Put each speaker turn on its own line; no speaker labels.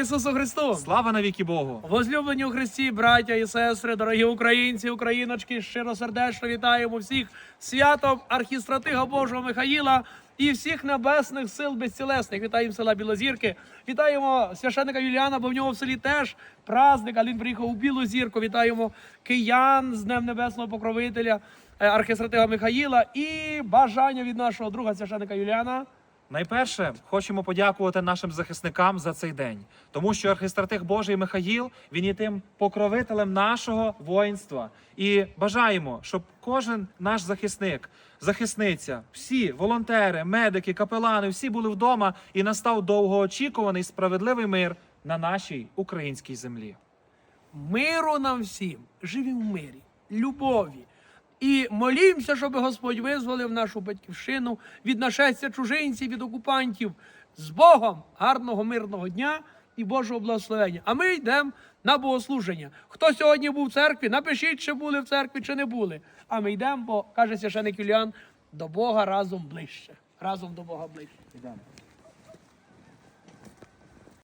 Ісусу Христу!
Слава навіки Богу!
Возлюблені у Христі, браття і сестри, дорогі українці, україночки, щиросердечно вітаємо всіх святом архістратига Божого Михаїла і всіх небесних сил безцілесних. Вітаємо села Білозірки. Вітаємо священника Юліана, бо в нього в селі теж праздник, але він приїхав у Білу зірку. Вітаємо киян з Днем Небесного Покровителя, е, архістратига Михаїла і бажання від нашого друга священика Юліана.
Найперше хочемо подякувати нашим захисникам за цей день, тому що архистратих Божий Михаїл він є тим покровителем нашого воїнства. І бажаємо, щоб кожен наш захисник, захисниця, всі волонтери, медики, капелани, всі були вдома і настав довгоочікуваний справедливий мир на нашій українській землі.
Миру нам всім, живі в мирі, любові. І молімося, щоб Господь визволив нашу батьківщину від нашестя чужинців, від окупантів. З Богом гарного мирного дня і Божого благословення. А ми йдемо на богослуження. Хто сьогодні був в церкві, напишіть, чи були в церкві, чи не були. А ми йдемо, бо каже священик Юліан, до Бога разом ближче. Разом до Бога ближче. Йдемо.